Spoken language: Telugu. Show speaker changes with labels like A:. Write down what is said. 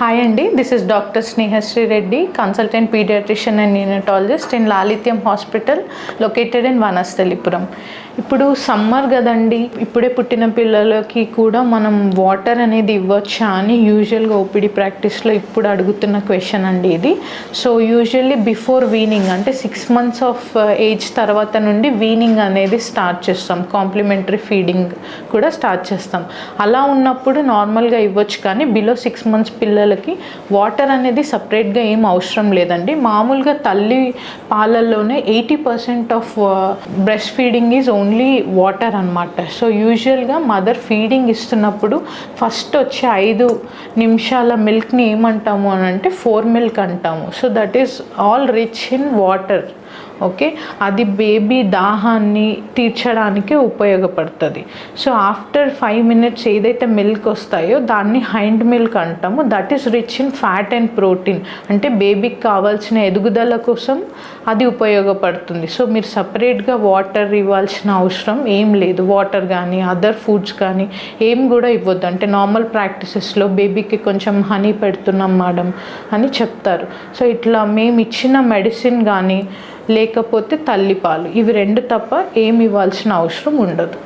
A: హాయ్ అండి. This is doctor Snehasri Reddy consultant paediatrician and neonatologist in Lalithyam hospital located in Vanasthalipuram ఇప్పుడు సమ్మర్ కదండి. ఇప్పుడే పుట్టిన పిల్లలకి కూడా మనం వాటర్ అనేది ఇవ్వచ్చా అని యూజువల్గా ఓపీడీ ప్రాక్టీస్లో ఇప్పుడు అడుగుతున్న క్వశ్చన్ అండి ఇది. సో యూజువల్లీ బిఫోర్ వీనింగ్ అంటే సిక్స్ మంత్స్ ఆఫ్ ఏజ్ తర్వాత నుండి వీనింగ్ అనేది స్టార్ట్ చేస్తాం. కాంప్లిమెంటరీ ఫీడింగ్ కూడా స్టార్ట్ చేస్తాం. అలా ఉన్నప్పుడు నార్మల్గా ఇవ్వచ్చు కానీ బిలో సిక్స్ మంత్స్ పిల్లలు పిల్లలకి వాటర్ అనేది సపరేట్గా ఏం అవసరం లేదండి. మామూలుగా తల్లి పాలల్లోనే eighty percent of breastfeeding is only water అనమాట సో యూజువల్గా మదర్ ఫీడింగ్ ఇస్తున్నప్పుడు ఫస్ట్ వచ్చే ఐదు నిమిషాల మిల్క్ని ఏమంటాము అని అంటే ఫోర్ మిల్క్ అంటాము. So that is all rich in water okay అది బేబీ దాహాన్ని తీర్చడానికి ఉపయోగపడుతుంది. సో ఆఫ్టర్ ఫైవ్ మినిట్స్ ఏదైతే మిల్క్ వస్తాయో దాన్ని హైండ్ మిల్క్ అంటాము. That is rich in fat and protein అంటే బేబీకి కావాల్సిన ఎదుగుదల కోసం అది ఉపయోగపడుతుంది. సో మీరు సపరేట్గా వాటర్ ఇవ్వాల్సిన అవసరం ఏం లేదు. వాటర్ కానీ అదర్ ఫుడ్స్ కానీ ఏం కూడా ఇవ్వద్దు. అంటే నార్మల్ ప్రాక్టీసెస్లో బేబీకి కొంచెం హనీ పెడుతున్నాం మేడం అని చెప్తారు. సో ఇట్లా మేము ఇచ్చిన మెడిసిన్ కానీ లేకపోతే తల్లిపాలు ఇవి రెండు తప్ప ఏమి ఇవ్వాల్సిన అవసరం ఉండదు.